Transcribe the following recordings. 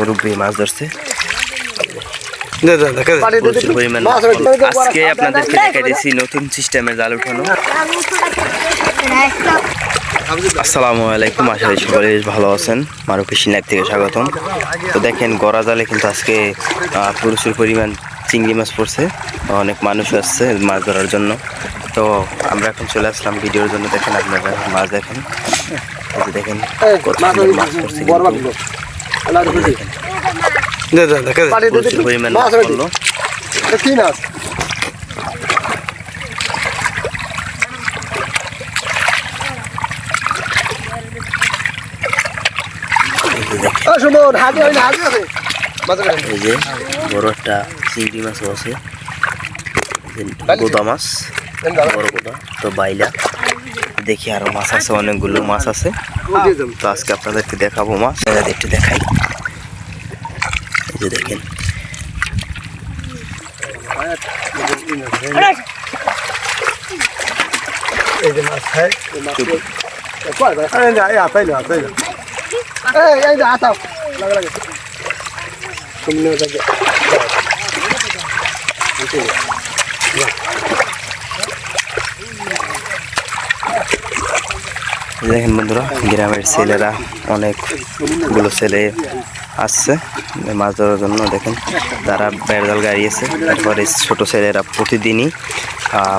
মুরব্বী মাছ ধরছে। আজকে আপনাদেরকে দেখাই দিয়েছি নতুন সিস্টেমের জাল উঠানো। আসসালামু আলাইকুম আশা করি সকলে বেশ ভালো আছেন। মারু ফিশিং লাইভ থেকে স্বাগতম। তো দেখেন গড়া জালে কিন্তু আজকে আহ, প্রচুর পরিমাণ চিংড়ি মাছ পড়ছে। অনেক মানুষ আসছে মাছ ধরার জন্য। তো আমরা এখন চলে আসলাম ভিডিওর জন্য। দেখেন আপনারা মাছ দেখেন। দেখেন কত মাছ পড়ছে মাছ সুমন হাজি হয় না হাজি আছে। এই যে বড় একটা চিংড়ি মাছও আছে। গোদা মাছ বড় গোদা। তো বাইলা দেখি আরও মাছ আছে অনেকগুলো মাছ আছে। তো আজকে আপনাদেরকে দেখাবো মাছ। একটু দেখাই। যে দেখেন এই যে মাছ খায়। দেখেন বন্ধুরা গ্রামের ছেলেরা অনেকগুলো ছেলে আসছে। মাছ ধরার জন্য দেখেন তারা বেড়জাল গাড়িয়েছে তারপরে ছোট ছেলেরা প্রতিদিনই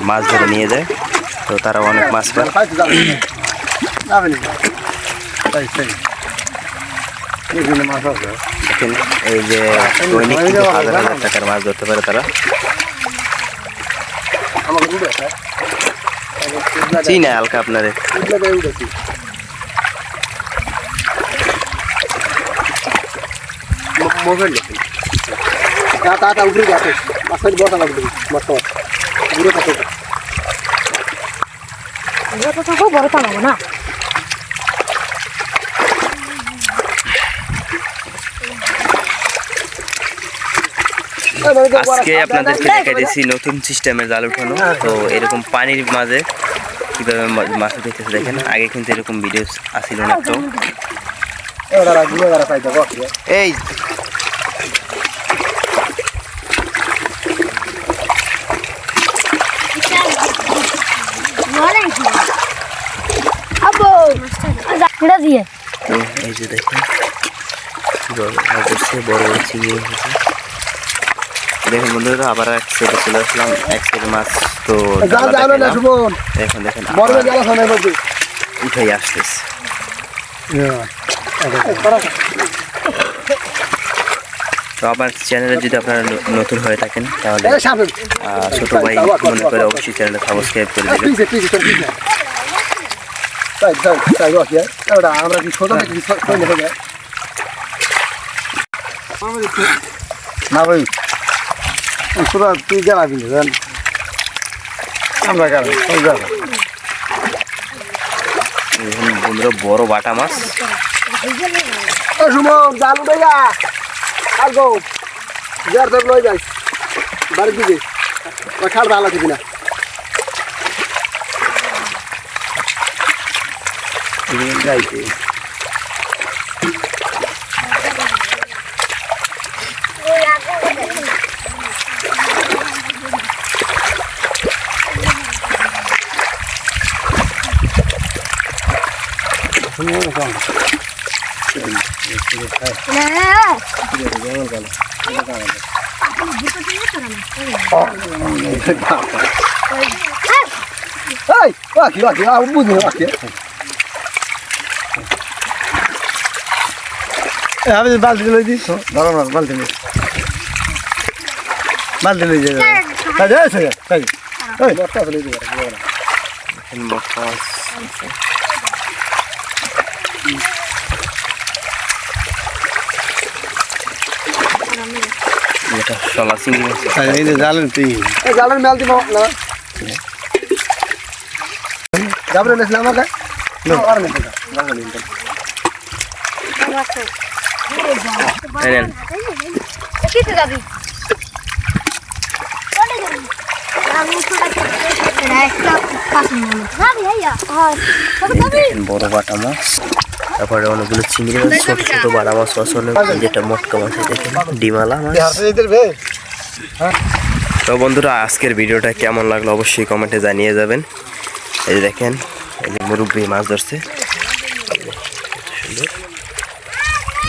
মাছ ধরে নিয়ে যায়। তো তারা অনেক মাছ পায়। দেখেন এই যে দৈনিক হাজার হাজার টাকার মাছ ধরতে পারে তারা। চিনা হালকা আপনারে উঠলে উঠেছি মোবাইল দেখুন। তা তা তা উঠে গেছে মাছের বসা লাগবে মাছ খাওয়া ঘুরে থাকে বড় টানাবো না। আজকে আপনাদেরকে দেখাই দিয়েছি নতুন সিস্টেমের জাল উঠানো। তো এরকম পানির মাঝে কীভাবে মাছ উঠেছে দেখেন। আগে কিন্তু এরকম ভিডিও আসিল না তো। এই এটা দিয়ে। তো এই যে দেখেন মাছ বড় বড় চিংড়ি এসেছে দেখেন বন্ধুরা আবার এক সাইডে চলে আসলাম এক সাইডে মাছ তো দেখেন দেখেন বড় উঠাই আসতেছে। তো আমার চ্যানেলে যদি আপনারা নতুন হয়ে থাকেন তাহলে ছোট ভাই মনে করে অবশ্যই চ্যানেলটা সাবস্ক্রাইব করে দেবেন। তাই তাই তাই বসে ওরা আমরা কি ছোট নাকি ছোট নেবে না ভাই পুরো তুই গেলাবি না জান? আমরা গেলাম বন্ধুরা বড় বাটা মাছ। সুমন জাল উঠাইয়া। আর গো যার লই যাই বাড়ি দিবি। খাল ভালো থাকি না 今天再给。什么地方？这里，这里，来。哎，哎，哎，哎，哎，哎，哎，哎，哎，哎，哎，আমি বালতি লই দিস ধরো না বালতি লই বালতি লই যাই যাই সে তাই এই বস্তা লই দিই মোটা এটা শলা চিংড়ি মাছ এই যে জালেন তুই এই জালেন মেল দিব না যাবরে নেছ না আমাকে না আর নেছ না এই নেন। বড় বাটা মাছ। তারপরে অনেকগুলো চিংড়ি মাছ, ছোট ছোট বাড়া মাছ আছে অনেক। যেটা মটকা মাছ দেখেন, ডিমালা মাছ। তো বন্ধুরা, আজকের ভিডিওটা কেমন লাগল অবশ্যই কমেন্টে জানিয়ে যাবেন। এই দেখেন, এই যে মুরব্বী মাছ ধরছে।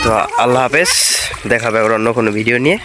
তো আল্লাহ হাফেজ দেখাবে আবার অন্য কোনো ভিডিও নিয়ে।